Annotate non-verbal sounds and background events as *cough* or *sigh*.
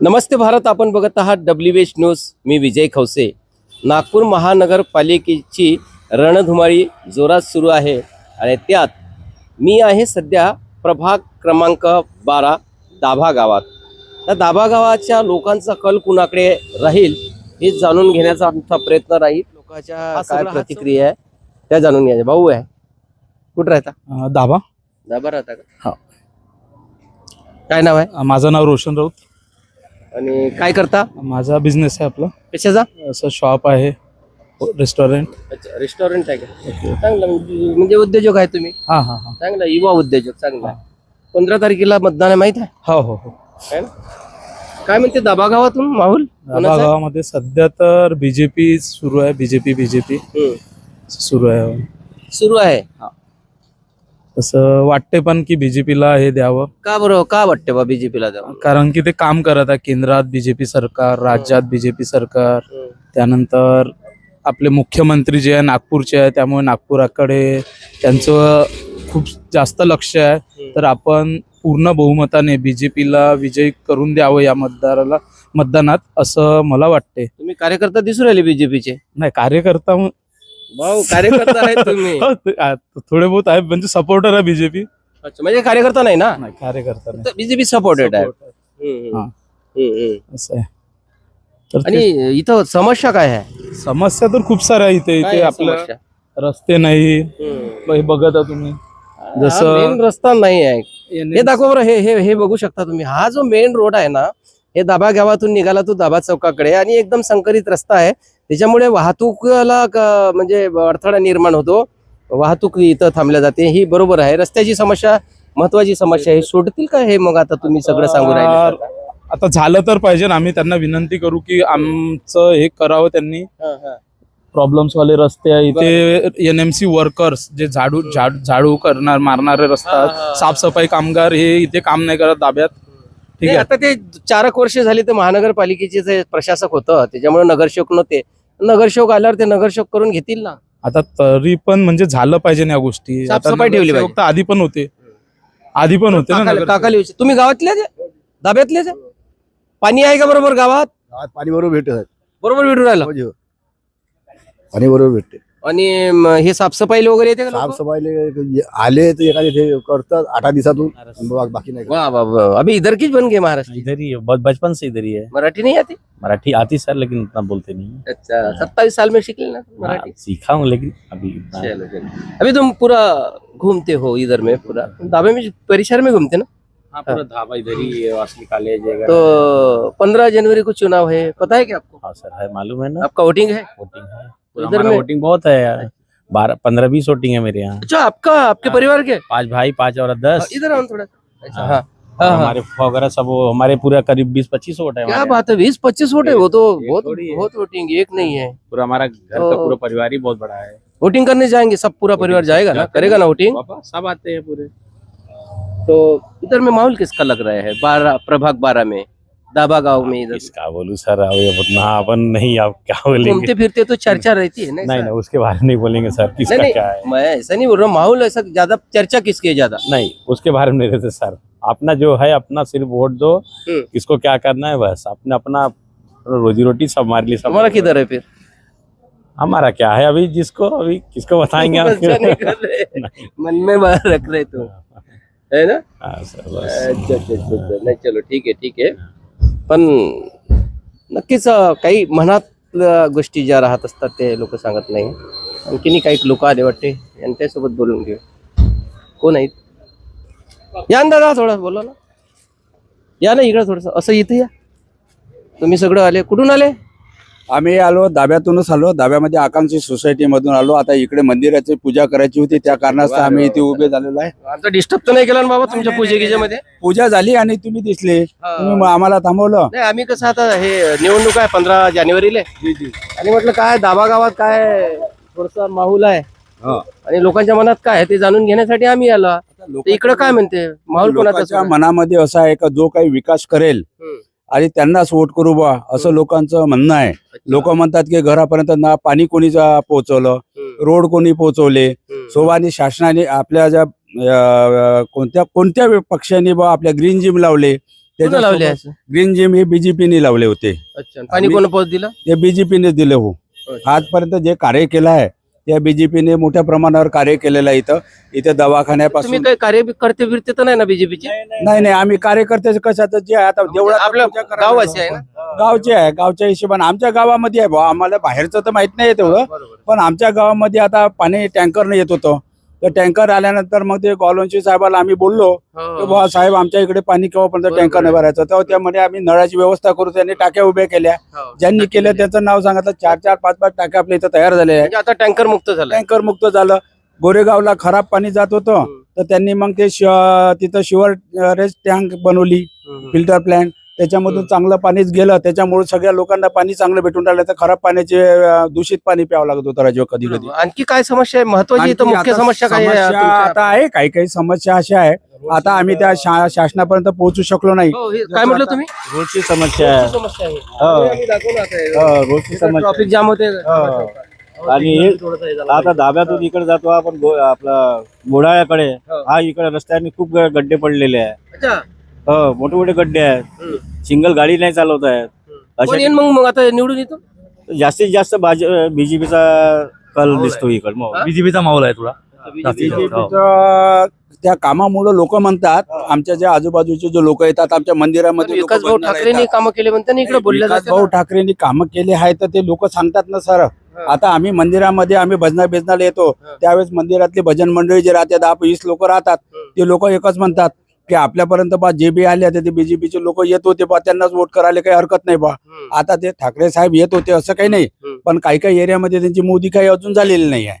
नमस्ते भारत आपण बघत आहात डब्ल्यू एच न्यूज मी विजय खवसे नागपूर महानगरपालिकेची रणधुमाळी जोरात सुरू आहे आणि त्यात मी आहे सध्या प्रभाग क्रमांक बारा दाभा गावात. त्या दाभा गावाच्या लोकांचा कल कुणाकडे राहील हे जाणून घेण्याचा आमचा प्रयत्न राहील. लोकांच्या काय प्रतिक्रिया आहे त्या जाणून घ्यायच्या. भाऊ आहे. कुठं राहता? दाभा. दाभा राहता का? हा. काय नाव आहे? माझं नाव रोशन राऊत. आणि काय करता? माझा बिझनेस आहे आपला. कशाचा? असं शॉप आहे रेस्टॉरंट अच्छा रेस्टॉरंट आहे का? चांगलं म्हणजे म्हणजे उद्योजक आहे तुम्ही? हा हा हा. चांगला युवा उद्योजक चांगला. पंधरा तारखेला मतदान आहे माहीत आहे? हो हो हो. है ना? काय म्हणते दाबा गावातून माहोल? गावामध्ये सध्या तर बीजेपी सुरू आहे बीजेपी बीजेपी हम्म. सुरू आहे. सुरू आहे? तसं वाटते पण की बीजेपीला हे द्यावं. का बरं का वाटते बा बीजेपीला जाऊन कारण की ते काम करत आहे केंद्रात बीजेपी सरकार राज्यात बीजेपी सरकार. त्यानंतर आपले मुख्यमंत्री जे आहे नागपूरचे आहे त्यामुळे नागपुराकडे त्यांचं खूप जास्त लक्ष आहे. तर आपण पूर्ण बहुमताने बीजेपीला विजयी करून द्यावं या मतदाराला मतदानात असं मला वाटते तुम्ही कार्यकर्ता दिसू राहिले बीजेपीचे नाही कार्यकर्ता कार्यकर्ता तुम्ही *laughs* हो, ते- आ- थोडे बहुत आहे म्हणजे सपोर्टर आहे बीजेपी अच्छा म्हणजे कार्यकर्ता नाही ना कार्यकर्ता नाही बीजेपी सपोर्टेड आहे. हम्म. हा. हम्म, हम्म. असं आहे तर आणि ते- इथं समस्या काय आहे समस्या तर खूप साऱ्या आहे इथे इथे आपल्या? रस्ते नाही. हे बघत आहे तुम्ही जसं- रस्ता नाही आहे हे दाखव बरं हे हे हे बघू शकता तुम्ही हा जो मेन रोड आहे ना हे दाबा गावातून निघाला तो दाबा चौकाकडे आणि एकदम संकरित रस्ता आहे त्याच्यामुळे वाहतूकला क- म्हणजे अडथळा निर्माण होतो. वाहतूक इथं थांबल्या जाते. ही बरोबर आहे. रस्त्याची समस्या महत्वाची समस्या आहे. सोडतील का हे मग आता तुम्ही सगळं सांगू राहिले आता झालं तर पाहिजे. ना आम्ही त्यांना विनंती करू की आमचं हे करावं त्यांनी. हा, हा. प्रॉब्लेम्स वाले रस्ते आहे. इथे एन एम सी वर्कर्स जे झाडू झाड- करणार मारणारे रस्ता. साफसफाई कामगार हे इथे काम नाही करत ताब्यात. ठीक नाही, आहे. आता ते चार एक वर्ष झाली तर महानगरपालिकेचे जे प्रशासक होतं त्याच्यामुळे नगरसेवक नव्हते. नगरसेवक आल्यावर ते नगरसेवक करून घेतील ना? आता तरी पण म्हणजे झालं पाहिजे ना या गोष्टी. साफसफाई ठेवली पाहिजे. तर आधी पण होते. आधी पण होते ना काकाला- नगरसेवक. काकाला विचार- तुम्ही गावातलेच आहे? दाब्यातलेच आहे? पाणी आहे का बरोबर गावात? आज पाणी बरोबर भेटत. आहे बरोबर भेटून राहिलं. हो, पाणी बरोबर भेटते. आणि म, हे वगैरे येते का लोकं? साफसफाईले आले तर एखादे ते करतात आठ दिवसातून बा- बाकी नाही करत. वाह वाह वाह अभी इधर की बन गए महाराष्ट्र इधर ही है बहुत बचपन से इधर ही है। मराठी नहीं आती? मराठी आती सर लेकिन उतना बोलते नहीं अच्छा सत्ताईस साल में सीख लेना मराठी? हाँ, सीखा हूँ लेकिन अभी इतना चलो चलो। अभी तुम पूरा घूमते हो इधर में पूरा? दाबे में परिसर में घूमते ना? हाँ पूरा धाबा इधर ही है वासली कॉलेज है। तो पंद्रह जनवरी को चुनाव है पता है क्या आपको? हाँ सर है मालूम है ना? आपका वोटिंग है? वोटिंग है। इधर में- वोटिंग बहुत है यार। बारह पंद्रह बीस वोटिंग है मेरे यहाँ। अच्छा आपका आपके हाँ। परिवार के? पाँच भाई पाँच और दस। इधर आओ थोड़ा। अच्छा हाँ। हाँ हाँ हाँ। हमारे वगैरह सब हमारे पूरा करीब बीस पच्चीस वोट है क्या बात है बीस पच्चीस वोट है? वो तो बहुत बहुत वोटिंग एक नहीं है। पूरा हमारा घर का तो- पूरा परिवार ही बहुत बड़ा है। वोटिंग करने जाएँगे सब पूरा परिवार जाएगा ना? करेगा ना वोटिंग पापा सब आते हैं पूरे। तो इधर में माहौल किसका लग रहा है? बारह प्रभाग बारह में। दाबा गाँव में इधर। किसका बोलूँ सर अब ये उतना अपन नहीं आप क्या बोलेंगे? घूमते फिरते तो चर्चा रहती है ना नहीं? नहीं उसके बारे में नहीं बोलेंगे सर किसका नहीं क्या है? मैं ऐसा नहीं बोल रहा माहौल ऐसा ज़्यादा चर्चा किसकी है ज़्यादा? नहीं उसके बारे में नहीं रहते सर। अपना जो है अपना सिर्फ़ वोट दो हम्म। किसको क्या करना है बस अपने अपना रोजी रोटी सब हमारे लिए सब हमारा किधर है फिर? हमारा क्या है अभी जिसको अभी किसको बताएँगे? *laughs* आप? मन में बाहर रख रहे तो। है। ना? हाँ, सर बस। अच्छा अच्छा अच्छा अच्छा. नाही चलो ठीक है ठीक आहे पण नक्कीच काही मनात गोष्टी ज्या राहत असतात ते लोक सांगत नाही. आणखीनही काही लोक आले वाटते यांच्यासोबत बोलून घेऊ. कोण आहेत? या ना दादा थोडं बोला ना. या ना इकडं थोडंसं असं इथं या. तुम्ही सगळं आले. कुठून आले? आम्ही आलो दाब्यातूनच आलो दाब्यामध्ये आकांक्षी सोसायटी मधून आलो. आता इकडे मंदिराची पूजा करायची होती त्या कारणास्तव आम्ही इथे उभे झालेलो आहे. आता डिस्टर्ब तर नाही केला ना बाबा तुमच्या पूजे गिजेमध्ये? पूजा झाली आणि तुम्ही दिसले. तुम्ही मग आम्हाला थांबवलं. नाही आम्ही कसं आता हे निवडणूक आहे पंधरा जानेवारीला. आणि म्हटलं काय दाबा गावात काय थोडसा माहोल आहे. हा. आणि लोकांच्या मनात काय आहे ते जाणून घेण्यासाठी आम्ही आलो. इकडं काय म्हणते? माहोल कोणाचा? मनामध्ये असं आहे का जो काही विकास करेल. आणि त्यांनाच वोट करू बा असं लोकांचं म्हणणं आहे. लोक म्हणतात की घरापर्यंत ना पाणी कोणी पोहोचवलं. रोड कोणी पोहोचवले. सोबानी शासनाने आपल्या ज्या कोणत्या कोणत्या पक्षाने बा आपल्या ग्रीन जिम लावले कोणी लावले ग्रीन जिम हे बीजेपीने लावले होते. पाणी कोण पोहोच दिलं? ते बीजेपीने दिले हो. आजपर्यंत जे कार्य केलं आहे त्या बीजेपीने मोठ्या प्रमाणावर कार्य केलेलं आहे इथं. इथे तुम्ही दवाखान्यापासून काही कार्य करते बिरते तर नाही ना बीजेपीचे नाही नाही. आम्ही कार्यकर्ते कशाचं जे आहे आता देवळात आपलं पूजा करायला गाव असे आहे ना? गावचे आहे गावच्या हिशोबाने. आमच्या गावामध्ये आहे भाऊ आम्हाला बाहेरचं तर माहीत नाही तेवढं. पण आमच्या गावामध्ये आता पाणी टँकरनं येत होतं. तर टँकर आल्यानंतर मग ते गॉलवंशी साहेबाला आम्ही बोललो हो. बुवा साहेब आमच्या इकडे पाणी केव्हापर्यंत टँकरने आहे. भरायचं? तेव्हा त्या म्हणे आम्ही नळाची व्यवस्था करू त्यांनी टाक्या उभ्या केल्या. हो. ज्यांनी केलं त्याचं नाव सांगितलं चार चार पाच पाच टाक्या आपल्या इथं तयार झाल्या आहे म्हणजे आता टँकर मुक्त झाला. टँकर मुक्त झालं. गोरेगावला खराब पाणी जात होतं तर त्यांनी मग ते तिथं शिवर रेस्ट टँक बनवली फिल्टर प्लॅन्ट त्याच्यामधून. चांगलं पाणीच गेलं त्याच्यामुळे सगळ्या लोकांना पाणी चांगलं भेटून राहिलं तर खराब पाण्याचे दूषित पाणी प्यावं लागत होतं राजीव कधी कधी. आणखी काय समस्या आहे? महत्वाची इथं मुख्य समस्या काय आहे समस्या तुमच्या? आता आहे काही काही समस्या अशा आहे. आता आम्ही त्या शा- शासनापर्यंत पोहोचू शकलो नाही. हो, हे काय म्हटलं तुम्ही? रोजची समस्या आहे. समस्या आहे. हो. हे. रोजची समस्या ट्रॉफिक जाम होते. हो. आणि हे- आता धाब्यातून इकडे जातो आपण गो- आपला गोडाळ्याकडे हो. हा इकडे रस्त्याने खूप ग- गड्डे पडलेले आहे. अच्छा. हो मोठे मोठे गड्डे आहेत. सिंगल गाडी नाही चालवत आहेत कोण येईन मग? मग आता निवडून येतो? जास्तीत जास्त बीजेपीचा कल दिसतो इकडे हा? बीजेपीचा माहोल आहे तुला BJP त्या कामामुळे लोक म्हणतात आमच्या ज्या आजूबाजूचे जे लोक येतात आमच्या मंदिरामध्ये लोकं विकास भाऊ बघणारे ठाकरेंनी येतात. कामं केले म्हणते ना इकडे बोलल्या विकास जाते भाऊ ना. ठाकरेंनी कामं केले आहे तर ते लोक सांगतात ना सर. आता आम्ही मंदिरामध्ये आम्ही भजना बेजनाला येतो. हा. त्यावेळेस मंदिरातली भजन मंडळी जे राहते दहा वीस लोक राहतात. ते लोक एकच म्हणतात. की आपल्यापर्यंत बा जे बी आले ते बीजेपीचे लोक येत होते बा त्यांनाच वोट करायला काही हरकत नाही बा. आता ते ठाकरे साहेब येत होते असं काही नाही. पण काही काही एरियामध्ये त्यांची मोदी काही अजून झालेली नाही आहे